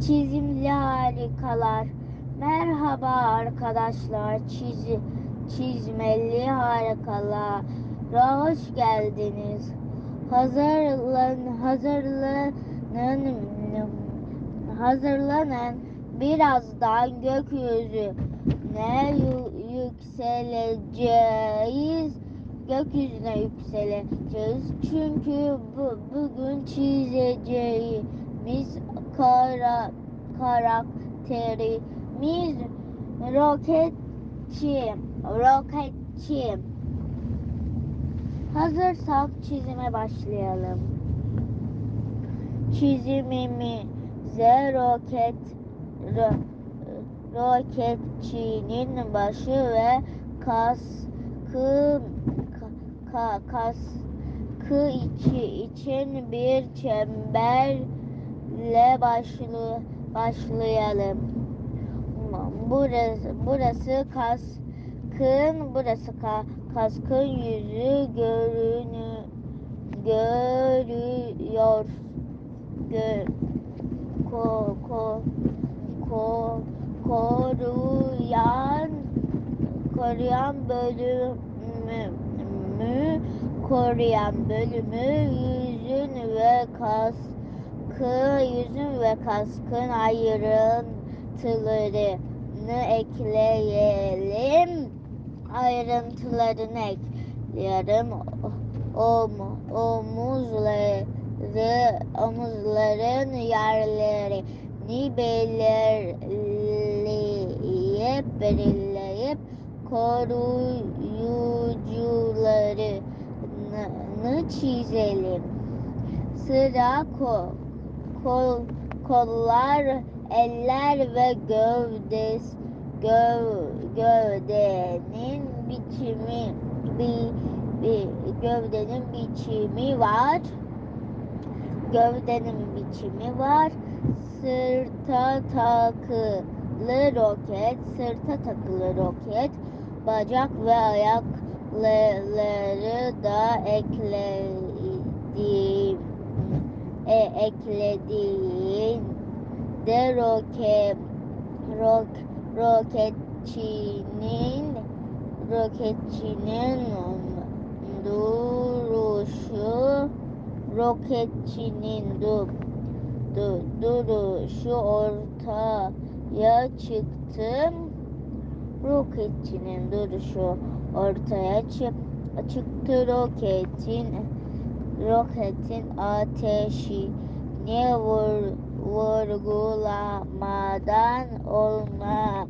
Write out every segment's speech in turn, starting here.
çizimli harikalar. Merhaba arkadaşlar, çizi, çizmeli harikalar. Hoş geldiniz. Hazırlan, hazırlanın, hazırlanın. Birazdan gökyüzüne yükseleceğiz. Gökyüzüne yükseleceğiz. Çünkü bu, bugün çizeceğimiz kara, karakterimiz roketçi. Roketçi. Hazırsak çizime başlayalım. Çizimimize roket ro- roketçinin başı ve kaskı ka, ka, kaskı içi için bir çemberle başlı, başlayalım. Burası burası kaskın burası ka, kaskın yüzü görünü görüyor. Gö, ko, ko, ko, koruyan koruyan bölümü mü koruyan bölümü yüzün ve kaskı yüzün ve kaskın ayrıntılarını ekleyelim ayrıntılarını ekleyelim Om, omuzları omuzların yerlerini belirleyip belirleyip koruyucularını çizelim. Sıra kol, kol kollar, eller ve gövdes, göv, gövdenin biçimi bir, bir gövdenin biçimi var. Gövdenin biçimi var. Sırta takılı roket, sırta takılı roket, bacak ve ayakları da eklediğim e, eklediğinde roket rok, roketçinin roketçinin duruşu roketçinin du, du, duruşu ortaya çıktı. Roketçinin duruşu ortaya çık, çıktı. Roketin roketin ateşini vur, vurgulamadan olma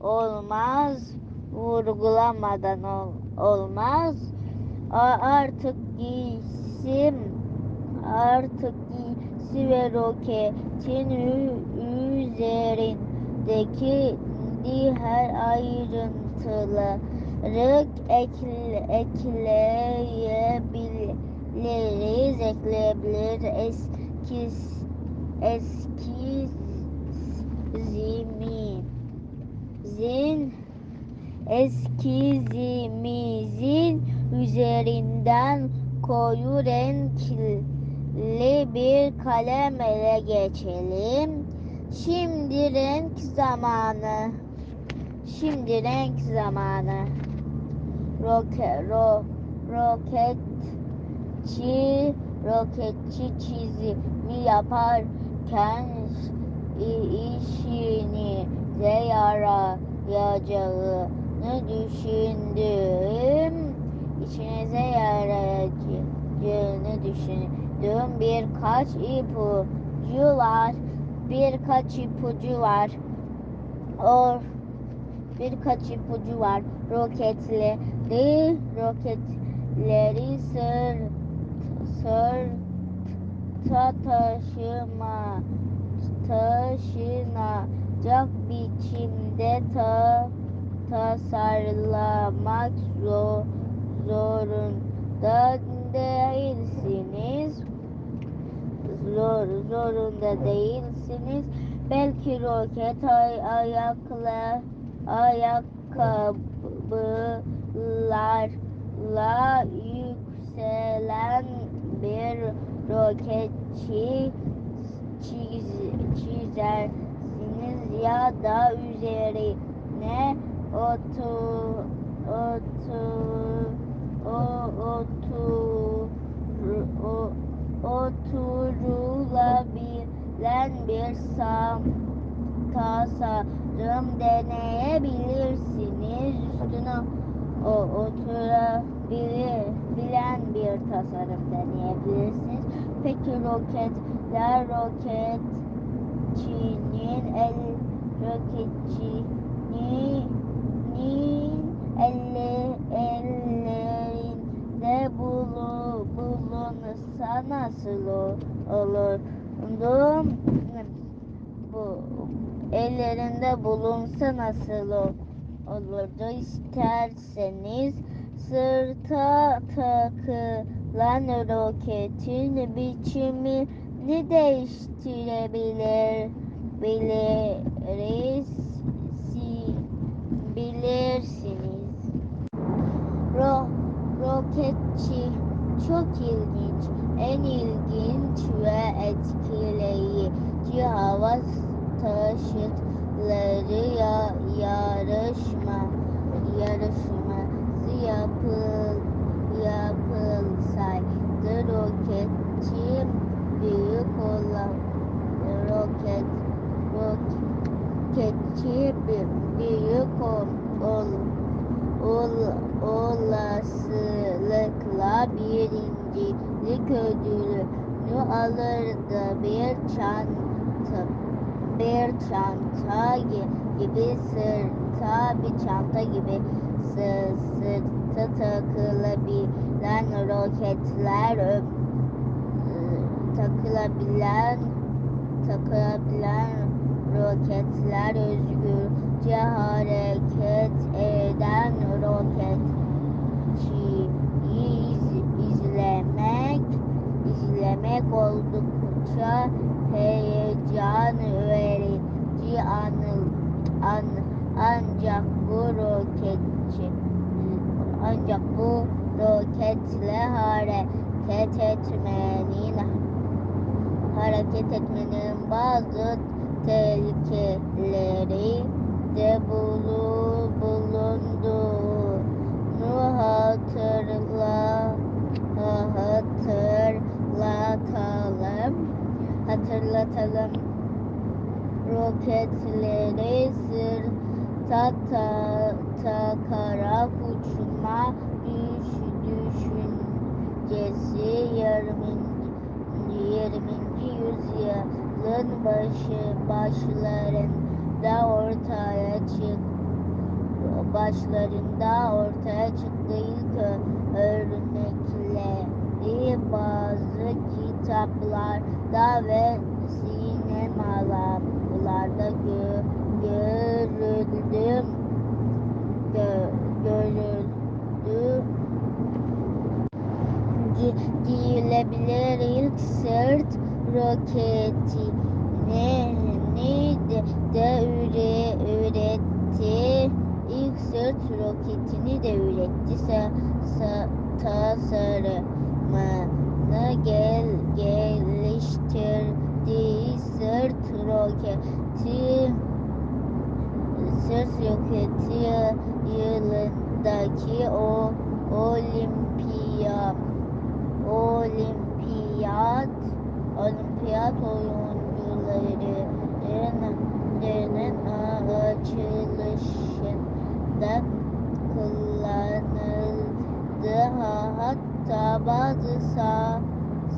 olmaz vurgulamadan ol, olmaz. Artık giysim artık giysi ve roketin üzerindeki diğer ayrıntıları ekle, ekleyebiliriz ekleyebiliriz eskiz eskizimi zin eskizimizin üzerinden koyu renkli bir kalem ele geçelim. Şimdi renk zamanı. Şimdi renk zamanı. Roket, ro, roketçi, roketçi çizimi yaparken işinize yarayacağını düşündüm. İşinize yarayacağını düşündüğüm birkaç ipucu var. Birkaç ipucu var. O birkaç ipucu var. Roketleri, roketleri sırt, sırta taşıma, taşınacak biçimde ta, tasarlamak zor, zorunda değilsiniz. Zor, zorunda değilsiniz. Belki roket ay, ayakla ayakkabılarla yükselen bir roketçi çiz, yüzersiniz ya da üzerine otur otur o otur o, oturulabilen bir sam tasarım deneyebilirsiniz. Üstüne o oturabilen bir tasarım deneyebilirsiniz. Peki roketler roketçinin el roketçinin elle, ellerinde bulu, bulunsa nasıl olur? Bu, ellerinde bulunsa nasıl olurdu? İsterseniz sırta takılan roketin biçimini değiştirebilir biliriz si- bilirsiniz. Ro roketçi çok ilginç, en ilginç ve etkileyici hava taşıtları ya, yarışma yarışması yapıl, yapılsaydı roketçi büyük olan roket roketçi bü- büyük ol, ol, ol, olasılıkla birincilik ödülünü alırdı. Bir çanta bir çanta gibi sırta bir çanta gibi sı- sırta takılabilen roketler ö- takılabilen takılabilen roketler özgürce hareket eden roketçiyi hareket etmenin bazı tehlikeleri de bulu, bulunduğunu hatırla, hatırlatalım. Hatırlatalım. Roketleri sırta ta- takarak uçma düş, düşüncesi 20. 20. yüzyılın başı başlarında ortaya çık başlarında ortaya çıktı ilk örnekleri. Bazı kitaplarda ve sinemalarda gö, görüldü gö, görüldü. Gi- giyilebilir ilk sırt roketini de, üre, üretti. İlk sırt roketini de üretti. Sa, sa, tasarımını gel, geliştirdiği sırt roketi sırt roketi yılındaki açılışında kullanıldı. Ha- Hatta bazı sa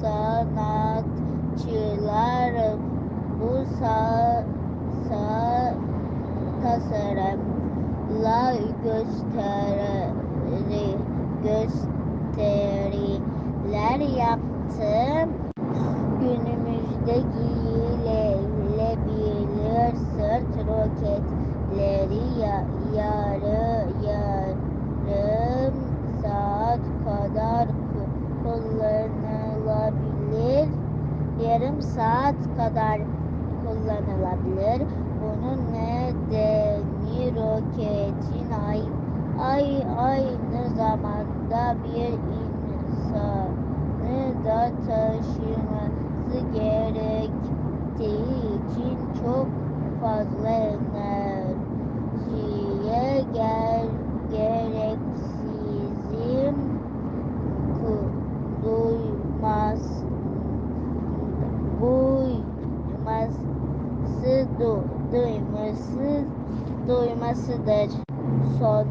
sanatçılar bu sa, sa tasarımla gösteri gösteriler yaptı. Günümüzde giyilebilir sırt roketleri ya, yarı yarım saat kadar ku- kullanılabilir. Yarım saat kadar kullanılabilir. Bunun nedeni roketin ay, ay aynı zamanda bir insanı da taşıması gerektiği için çok ger, cidade só